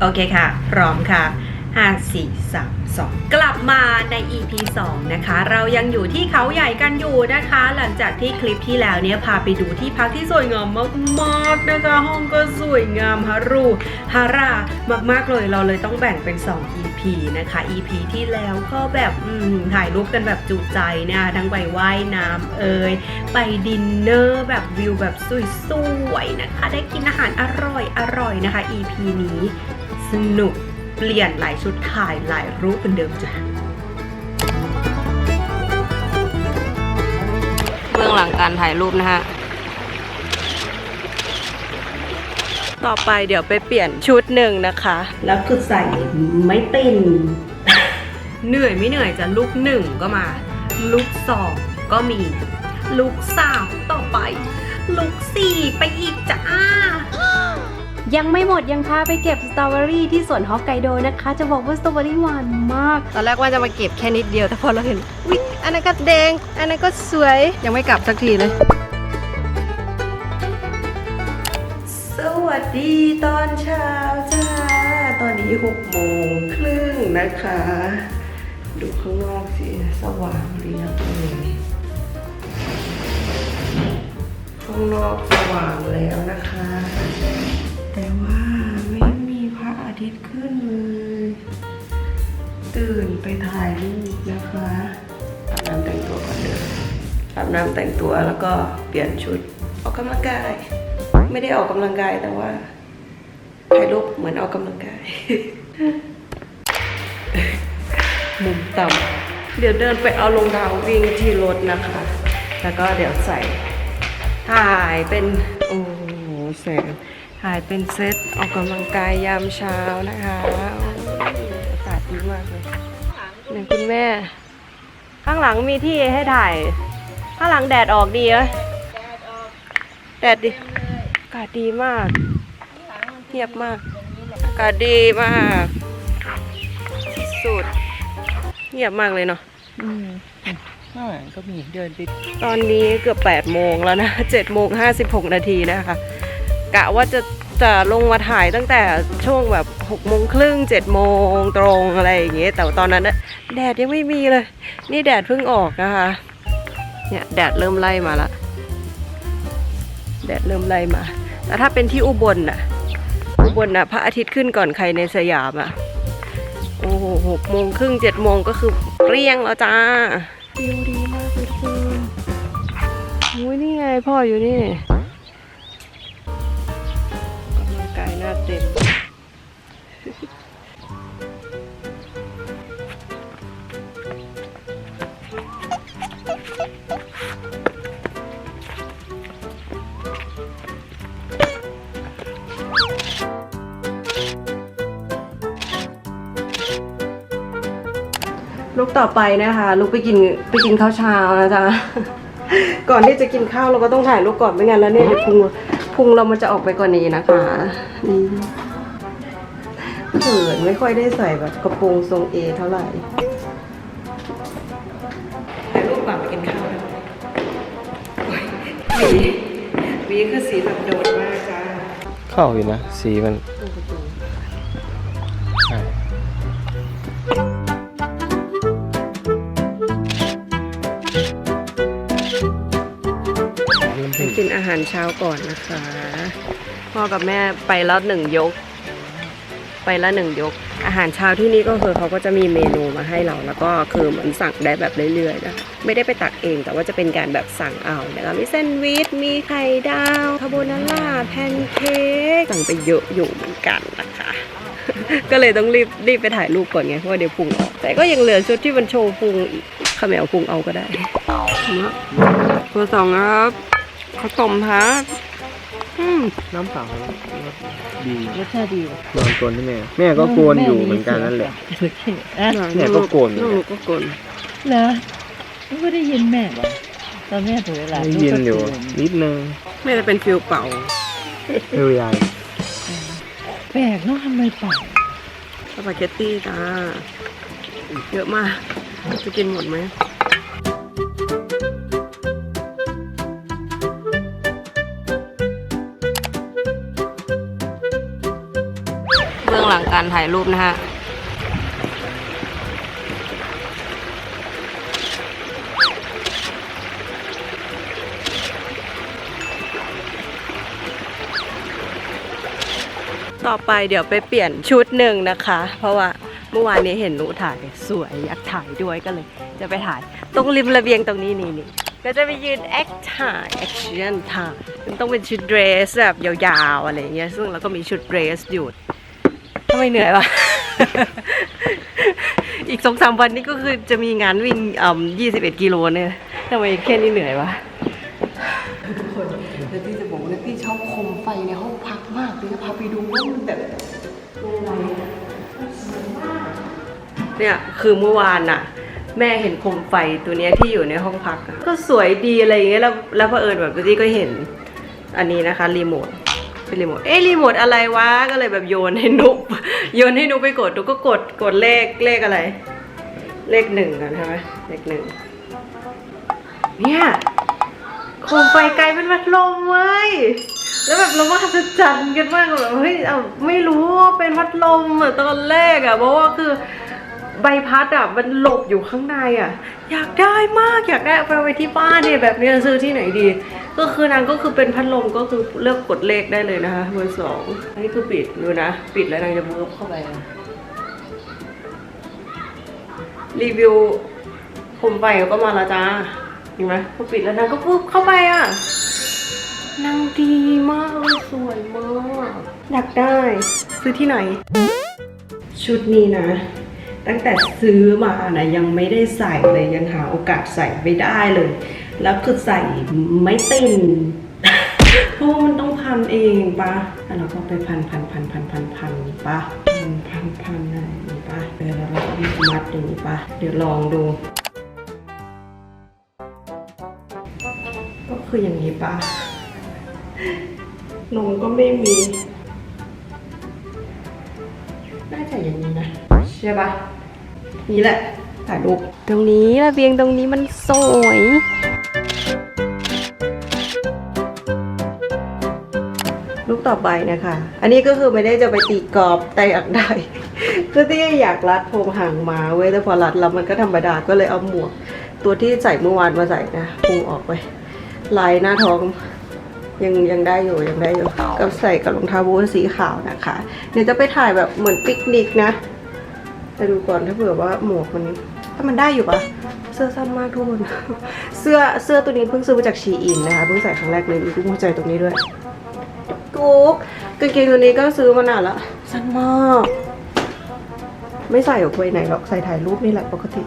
โอเคค่ะ พร้อมค่ะ 5 4 3 2 กลับมาใน EP 2 นะคะ เรายังอยู่ที่เขาใหญ่กันอยู่นะคะ หลังจากที่คลิปที่แล้วเนี่ยพาไปดูที่พักที่สวยงามมากๆนะคะ ห้องก็สวยงามฮารูฮารามากๆเลยเราเลยต้องแบ่งเป็น 2 EP นะคะ EP ที่แล้วก็แบบถ่ายรูปกันแบบจุใจเนี่ยทั้งไปว่ายน้ำเอ่ยไปดินเนอร์แบบวิวแบบสวยๆนะคะ ได้กินอาหารอร่อยๆนะคะ EP นี้ สนุก เปลี่ยนหลายชุดถ่ายหลายรูปเป็นเดิมจ้ะเบื้องหลังการถ่ายรูปนะฮะ ต่อไปเดี๋ยวไปเปลี่ยนชุดหนึ่งนะคะ แล้วคือใส่ไม่เป็น เหนื่อยไม่เหนื่อยจะลุกหนึ่งก็มา ลุกสองก็มี ลุกสามต่อไป ลุกสี่ไปอีกจ้า ยังไม่หมดยังพาไปเก็บสตรอเบอรี่ที่สวนฮอกไกโดนะคะ จะบอกว่าสตรอเบอรี่หวานมาก ตอนแรกว่าจะมาเก็บแค่นิดเดียวแต่พอเราเห็นวิอันนั้นก็แดง อันนั้นก็สวย ยังไม่กลับสักทีเลย สวัสดีตอนเช้าจ้า ตอนนี้หกโมงครึ่งนะคะ ดูข้างนอกสิ สว่างดีนะเลยข้างนอกสว่างแล้วนะคะ ทิตย์ขึ้นเลย ตื่นไปถ่ายรูปนะคะอาบน้ำแต่งตัวก่อนเดินอาบน้ำแต่งตัวแล้วก็เปลี่ยนชุดออกกำลังกาย ไม่ได้ออกกำลังกายแต่ว่าถ่ายรูปเหมือนออกกำลังกายมุมต่ำเดี๋ยวเดินไปเอารองเท้าวิ่งที่รถนะคะ แล้วก็เดี๋ยวใส่ถ่ายเป็น โอ้โหแสง ถ่ายเป็นเซตออกกำลังกายยามเช้านะคะโอ้ยอากาศดีมากเลยนี่คุณแม่ ข้างหลังมีที่ให้ถ่าย ข้างหลังแดดออกดีไหมแดดดีอากาศดีมากเทียบมากอากาศดีมาก สุดเงียบมากเลยเนาะอืมข้างหลังก็มีเดินไปตอนนี้เกือบ8โมงแล้วนะ7โมง56 นาทีนะคะ กะว่าจะ จะลงมาถ่ายตั้งแต่ช่วงแบบ6โมงครึ่ง7โมงตรงอะไรอย่างเงี้ยแต่ว่าตอนนั้นนะแดดยังไม่มีเลย นี่แดดเพิ่งออกนะคะเนี่ยแดดเริ่มไล่มาละแดดเริ่มไล่มา แต่ถ้าเป็นที่อุบลน่ะ อุบลน่ะพระอาทิตย์ขึ้นก่อนใครในสยามอะ โอ้โหหกโมงครึ่งเจ็ดโมงก็คือเปรี้ยงแล้วจ้าวิวดีมากเลยคุณอุ้ยนี่ไงพ่ออยู่นี่ ลูกต่อไปนะคะลูกไปกินไปกินข้าวเช้านะจ๊ะ ก่อนที่จะกินข้าวเราก็ต้องถ่ายรูปก่อนไม่งั้นแล้วเนี่ยเดี๋ยวพุงพุงเรามันจะออกไปกว่านี้นะคะนี่เขินไม่ค่อยได้ใส่แบบกระโปรงทรงเอเท่าไหร่ถ่ายรูปก่อนไปกินข้าวนะโอ๊ยหวีหวีคือสีแบบโดดมากจ้าเข้าอยู่นะ สีมัน หารเช้าก่อนนะคะ พ่อกับแม่ไปแล้วหนึ่งยก ไปล้วหนึ่งยก อาหารเช้าที่นี่ก็คือเขาก็จะมีเมนูมาให้เรา แล้วก็คือเหมือนสั่งได้แบบเรื่อยๆนะไม่ได้ไปตักเองแต่ว่าจะเป็นการแบบสั่งเอานะคะมีแซนด์วิชมีไข่ดาวคาโบนาร่าแพนเค้กสั่งไปเยอะอยู่เหมือนกันนะคะก็เลยต้องรีบรีบไปถ่ายรูปก่อนไงเพราะว่าเดี๋ยวพุงออก แต่ก็ยังเหลือชุดที่มันโชว์พุงอีกขมวพุงเอาก็ได้นะตัวสองครับ ข้าวต้มครับอืมน้ำเปล่าดีรสชาติดีว่ะนอนกลนที่แม่ แม่ก็โกนอยู่เหมือนกันนั่นแหละอะเนี่ยก็โกนอยู่ลูกก็โกนเหรอไม่ได้ยินแม่บอกตอนแม่ถือหลานได้ยินอยู่นิดนึงไม่ได้เป็นฟิลเป่าเรียายแปลกเนาะทำไมเปล่าสปาเกตตี้จ้าเยอะมากจะกินหมดไหม การถ่ายรูปนะฮะต่อไปเดี๋ยวไปเปลี่ยนชุดหนึ่งนะคะ เพราะว่าเมื่อวานนี้เห็นหนูถ่ายสวยอยากถ่ายด้วยก็เลย จะไปถ่าย ตรงริมระเบียงตรงนี้นี่นี่ก็จะไปยืนแอคถ่ายแอคชั่นถ่ายมันต้องเป็นชุดเดรสแบบยาวๆอะไรเงี้ยซึ่งเราก็มีชุดเดรสอยู่ำไมเหนื่อยวะ อีกสองสามวันนี้ก็คือจะมีงานวิ่งอ่า21กิโลเนี่ยทำไมแค่นี้เหนื่อยวะทุกคนแล้วพี่จะบอกว่าพี่ชอบโคมไฟในห้องพักมากพี่จะพาไปดูว่ามันแบบอะไรเนี่ยคือเมื่อวานน่ะ แม่เห็นโคมไฟตัวเนี้ยที่อยู่ในห้องพักอะก็สวยดีอะไรอย่างเงี้ยแล้วแล้วพอเผอิญแบบพี่ก็เห็นอันนี้นะคะรีโมท เป็นรีโมท เอ๊ะรีโมทอะไรวะ ก็เลยแบบโยนให้นุกโยนให้นุกไปกดนุกก็กดกดเลขเลขอะไร เลขหนึ่งกันใช่ไหมเลขหนึ่งเนี่ยโคมไฟไกลเป็นพัดลมเว้ย แล้วแบบเราว่าจะจันกันมากแบบเฮ้ยเอาไม่รู้ว่าเป็นพัดลมอะตอนแรกอะเพราะว่าคือ ใบพัดอะมันหลบอยู่ข้างในอะ อยากได้มากอยากได้เอาไปไว้ที่บ้านเนี่ยแบบนี้ซื้อที่ไหนดี ก็คือนางก็คือเป็นพัดลมก็คือเลือกกดเลขได้เลยนะคะเบอร์สองอันนี้คือปิดดูนะ ปิดแล้วนางจะมูฟเข้าไปรีวิวโคมไฟก็มาละจ้าเห็นไหมพอปิดแล้วนางก็ปุ๊บเข้าไปอะนางดีมากเลยสวยมากอยากได้ ซื้อที่ไหน ชุดนี้นะ ตั้งแต่ซื้อมานะยังไม่ได้ใส่เลยยังหาโอกาสใส่ไม่ได้เลย แล้วคือใส่ไม่ตินเพราะว่ามันต้องพันเองปะแล้วเราก็ไปพันพันพันพันพันพันปะพันพันพันอะไรอย่างนี้ปะเออแล้วเราก็มัดอย่างนี้ปะเดี๋ยวลองดู ก็คืออย่างนี้ปะนมก็ไม่มี น่าจะอย่างนี้นะ ใช่ปะ นี่แหละถ่ายรูปตรงนี้ระเบียงตรงนี้มันสวยรูปต่อไปนะคะ อันนี้ก็คือไม่ได้จะไปตีกรอบแต่อยากได้คือที่อยากรัดผมหางมาเว้ยแต่พอรัดแล้วมันก็ธรรมดาก็เลยเอาหมวก ตัวที่ใส่เมื่อวานมาใส่นะพุงออกไปลายหน้าท้องยังยังได้อยู่ยังได้อยู่กับใส่กับรองเท้าบูทสีขาวนะคะ เดี๋ยวจะไปถ่ายแบบเหมือนปิกนิกนะ ไปดูก่อนถ้าเผื่อว่าหมวกมันถ้ามันได้อยู่ปะเสื้อสั้นมากทุกคน เสื้อเสื้อตัวนี้เพิ่งซื้อมาจากชีอินนะคะเพิ่งใส่ครั้งแรกเลยมีกุ้งหัวใจตรงนี้ด้วยกุ๊กกางเกงตัวนี้ก็ซื้อมานานละสั้นมาก ไม่ใส่ออกไปไหนหรอกใส่ถ่ายรูปนี่แหละปกติ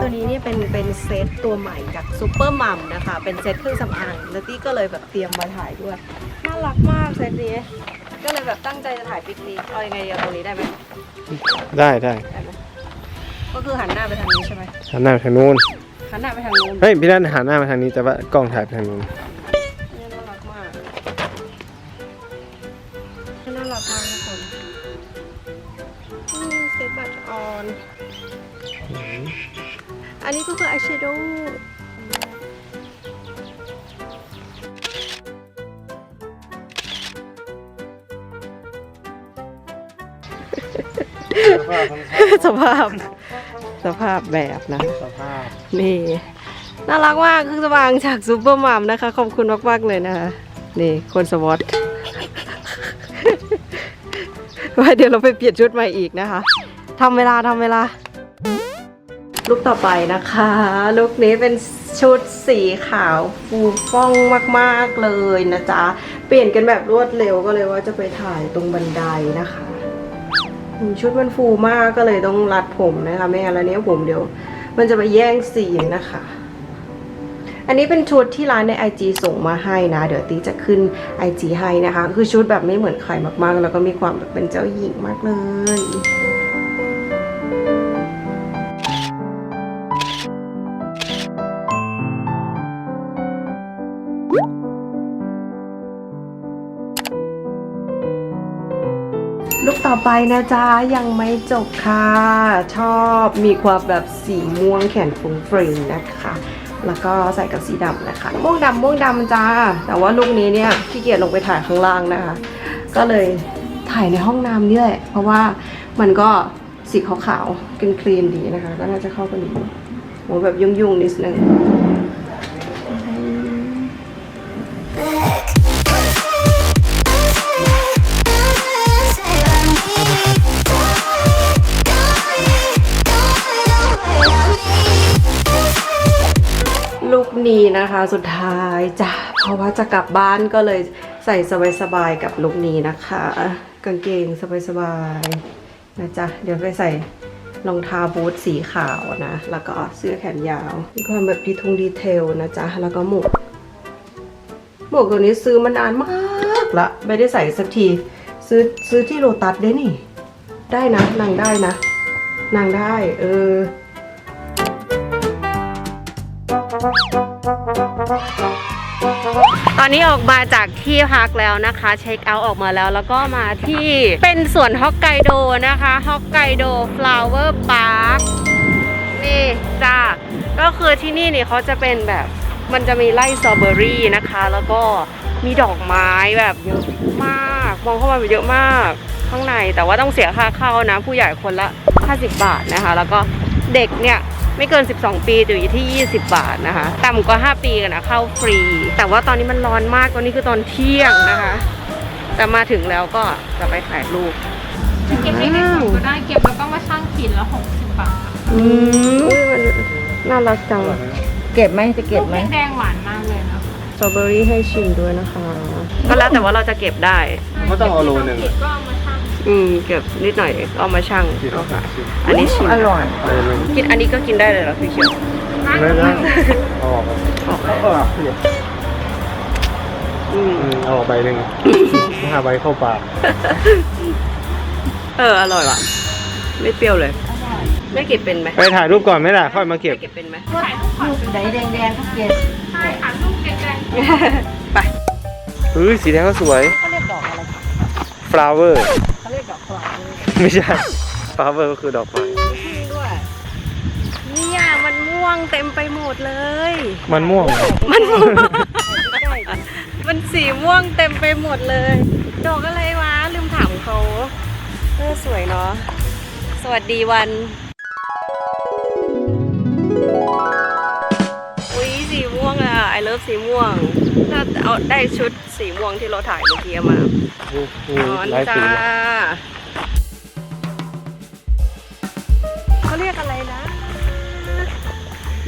ตัวนี้เนี่ยเป็นเป็นเซตตัวใหม่จากซูเปอร์มัมนะคะ เป็นเซตเครื่องสำอางแล้วตี้ก็เลยแบบเตรียมมาถ่ายด้วย น่ารักมากเซตนี้ ก็เลยแบบตั้งใจจะถ่ายปิกนิกเอายังไงเอาตรงนี้ได้ไหมได้ได้ได้ไหมก็คือหันหน้าไปทางนี้ใช่ไหมหันหน้าไปทางนู้นหันหน้าไปทางนู้นเฮ้ยพี่นันหันหน้ามาทางนี้แต่ว่ากล้องถ่ายไปทางนู้นนี่น่ารักมากน่ารักมากทุกคนนี่เซตบัตออน อันนี้ก็คืออายแชโดว์ สภาพ สภาพแบบนะ สภาพนี่ น่ารักมากเครื่องสว่างจากซูเปอร์มัมนะคะ ขอบคุณมากๆเลยนะคะนี่คนสวอตไว้เดี๋ยวเราไปเปลี่ยนชุดใหม่อีกนะคะทำเวลาทำเวลาลุกต่อไปนะคะลุกนี้เป็นชุดสีขาวฟูฟ่องมากๆเลยนะจ๊ะ เปลี่ยนกันแบบรวดเร็วก็เลยว่าจะไปถ่ายตรงบันไดนะคะอืม ชุดมันฟูมากก็เลยต้องรัดผมนะคะไม่งั้นแล้วเนี้ยผมเดี๋ยว มันจะไปแย่งสีนะคะ อันนี้เป็นชุดที่ร้านใน IG ส่งมาให้นะ เดี๋ยวตีจะขึ้น IG ให้นะคะ คือชุดแบบไม่เหมือนใครมากๆ แล้วก็มีความแบบเป็นเจ้าหญิงมากเลย ลูกต่อไปนะจ๊ะ ยังไม่จบค่ะ ชอบมีความแบบสีม่วงแขนฟุ้งฟริงนะคะ แล้วก็ใส่กับสีดำนะคะ ม่วงดำม่วงดำจ้า แต่ว่าลูกนี้เนี่ยขี้เกียจลงไปถ่ายข้างล่างนะคะ ก็เลยถ่ายในห้องน้ำนี่แหละ เพราะว่ามันก็สีขาวๆกคลีนดีนะคะ ก็น่าจะเข้ากันดีโหแบบยุ่งๆนิดนึง นี้นะคะสุดท้ายจ้ะเพราะว่าจะกลับบ้านก็เลยใส่สบายๆกับลูกนี้นะคะ กางเกงสบายๆนะจ๊ะเดี๋ยวไปใส่รองเท้าบูทสีขาวนะ แล้วก็เสื้อแขนยาว มีความแบบดีทงดีเทลนะจ๊ะ แล้วก็หมวก หมวกตัวนี้ซื้อมานานมากละ ไม่ได้ใส่สักที ซื้อซื้อที่โลตัสได้นี่ ได้นะ นางได้นะ นางได้ เออ ตอนนี้ออกมาจากที่พักแล้วนะคะ เช็คเอาท์ออกมาแล้วแล้วก็มาที่เป็นสวนฮอกไกโดนะคะฮอกไกโดฟลาวเวอร์พาร์คนี่จ้าก็คือที่นี่เนี่ยเขาจะเป็นแบบมันจะมีไร่สตรอเบอรี่นะคะ แล้วก็มีดอกไม้แบบเยอะมาก มองเข้ามาเยอะมากข้างในแต่ว่าต้องเสียค่าเข้านะ ผู้ใหญ่คนละ 50 บาทนะคะ แล้วก็เด็กเนี่ย ไม่เกิน 12 ปีจะอยู่ที่ 20 บาทนะคะ ต่ำกว่า 5 ปีกันนะเข้าฟรี แต่ว่าตอนนี้มันร้อนมากตอนนี้คือตอนเที่ยงนะคะ แต่มาถึงแล้วก็จะไปถ่ายรูปเก็บได้แค่สองก็ได้เก็บแล้วก็มาชั่งขีดละหกสิบบาทอืมมันน่ารักจังเก็บไหมจะเก็บไหมลูแดงๆหวานมากเลยนะสตรอเบอรี่ให้ชิมด้วยนะคะ ก็แล้วแต่ว่าเราจะเก็บได้ ก็ต้องเอาโลหนึ่งขีดก็เอามาชั่ง อืมเก็บนิดหน่อยเอามาชั่งกี่โลเอาค่ะ อันนี้ชิมอร่อยโลหนึ่งกินอันนี้ก็กินได้เลยเหรอพี่เขียวไม่ได้เอาออกเอาออกอืมอืมเอาออกใบหนึ่งห้าใบเข้าปากเอออร่อยว่ะ ไม่เปรี้ยวเลยแม่เก็บเป็นไหมไปถ่ายรูปก่อนไหมล่ะค่อยมาเก็บแม่เก็บเป็นไหมถ่ายรูปก่อนลูกไหนแดงๆก็เก็บใช่ค่ะรูปแดงไปเฮ้ยสีแดงก็สวยเขาเรียกดอกอะไร flower กลาไม่ใช่ flower ก็คือดอกไม้ด้วยเนี่ยมันม่วงเต็มไปหมดเลย มันม่วง มันม่วง มันสีม่วงเต็มไปหมดเลย ดอกอะไรวะ ลืมถามเขาเออสวยเนาะ สวัสดีวัน อุ้ยสีม่วงอะไอเลิฟสีม่วงถ้าเอาได้ชุดสีม่วงที่เราถ่ายเมื่อกี้มานี่นอนหลายสีจ้า เขาเรียกอะไรนะ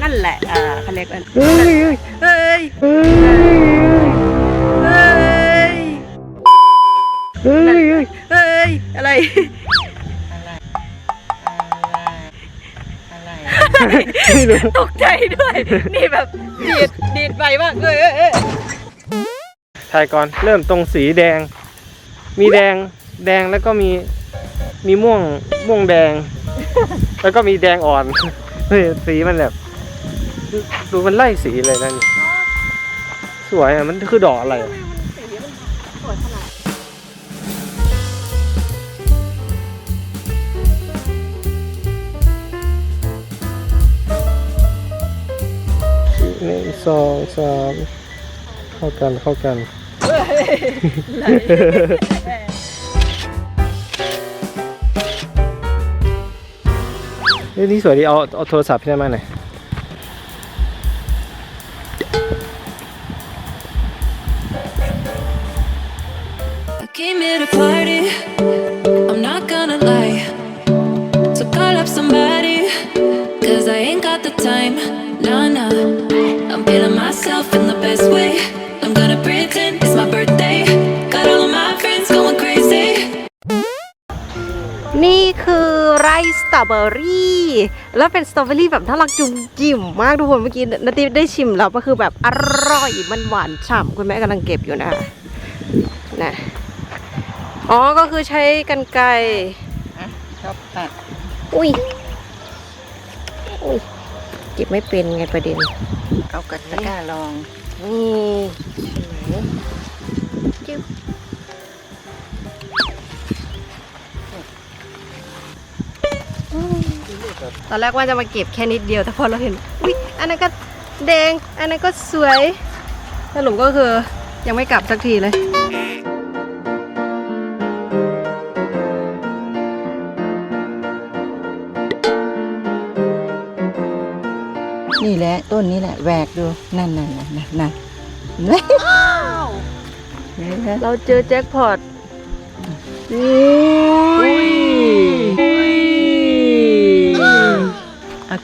นั่นแหละอ่าเขาเรียกอันเฮ้ยเฮ้ยเฮ้ยเฮ้ยเฮ้ยเฮ้ยเฮ้ยเฮ้ยอะไรไม่รู้ตกใจด้วย นี่แบบดีดดีดไปมากเอ้ยเอ้ยเอ้ยถ่ายก่อนเริ่มตรงสีแดง มีแดงแดงแล้วก็มีมีม่วงม่วงแดง แล้วก็มีแดงอ่อนเฮ้ยสีมันแบบดูมันไล่สีเลยนะนี่สวยอะมันคือดอกอะไรอะหนึ่งสองสามเข้ากันเข้ากัน เฮ้ยนี่สวยดีเอาเอาโทรศัพท์พี่ได้มาหน่อย I came here to party. I'm not gonna lie. So ไรซ์สตรอเบอรี่แล้วเป็นสตรอเบอรี่แบบน่ารักจุ่มจิ๋มมากทุกคนเมื่อกี้นาทีได้ชิมแล้วก็คือแบบอร่อยมันหวานฉ่ำคุณแม่กำลังเก็บอยู่นะคะนะอ๋อก็คือใช้กันไกรชอบตัดอุ้ยอุ้ยเก็บไม่เป็นไงประเด็นเอากระตะกร้าลองนี่จิ๊บ ตอนแรกว่าจะมาเก็บแค่นิดเดียวแต่พอเราเห็นอุ๊ยอันนั้นก็แดง อันนั้นก็สวยสรุปก็คือยังไม่กลับสักทีเลยนี่แหละต้นนี้แหละแหวกดูนั่นนั่นนั่นนั่นนั่นเห็นไหมเราเจอแจ็คพอตอุ้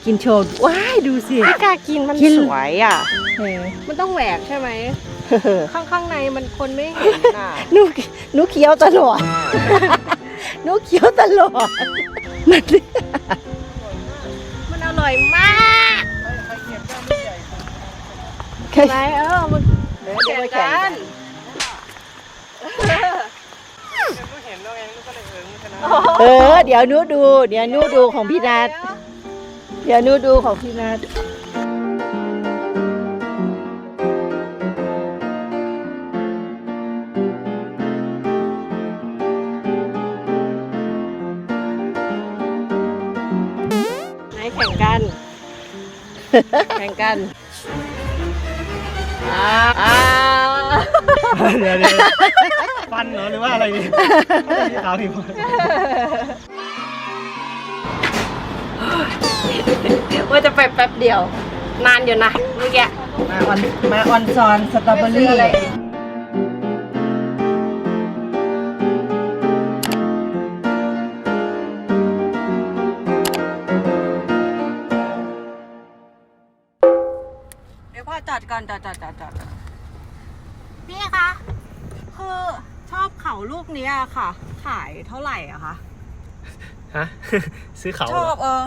กินโชว์ว้ายดูสิ ไม่กล้ากินมันกิน สวยอะ เออมันต้องแหวกใช่ไหม ข้างข้างในมันคนไม่เห็นอะ หนูหนูเคี้ยวตลอด หนูเคี้ยวตลอดมันมันอร่อยมากแค่ไหนเออมันแข่งกัน เออ เดี๋ยวหนูดู เดี๋ยวหนูดูของพี่นัท เดี๋ยวหนูดูของพี่นัทไหนแข่งกัน แข่งกันอ่าอ่าเดี๋ยวเดี๋ยวฟันเหรอหรือว่าอะไรนี่ขาวผิว ว่าจะไปแป๊บเดียว นานอยู่นะเมื่อกี้มาออนมาออนซอนสตรอเบอรี่เดี๋ยวพ่อจอดก่อนจอดจอดจอดจอดพี่คะคือชอบเขาลูกเนี้ยค่ะ ขายเท่าไหร่อะคะ ฮะ ซื้อเขาชเหรอบเออ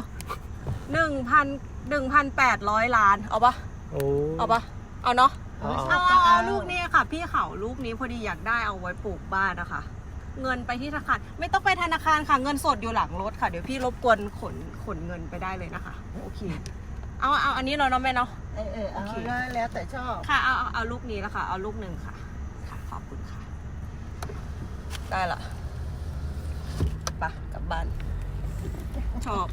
หนึ่งพันหนึ่งพันแปดร้อยล้าน เอาปะโอ้ เอาปะเอาเนาะเอาเอา เอาเอาเอาลูกนี้ค่ะ พี่เขาลูกนี้พอดีอยากได้เอาไว้ปลูกบ้านนะคะ เงินไปที่ธนาคารไม่ต้องไปธนาคารค่ะเงินสดอยู่หลังรถค่ะ เดี๋ยวพี่รบกวนขนขนเงินไปได้เลยนะคะ โอเค เอาเอาอันนี้เราเนาะแม่เนาะ เออเออเอาโอเค แล้วแต่ชอบ ค่ะเอาเอาเอาลูกนี้แล้วค่ะ เอาลูกหนึ่งค่ะ ค่ะ ขอบคุณค่ะ ได้ละไปะกลับบ้าน ชอบ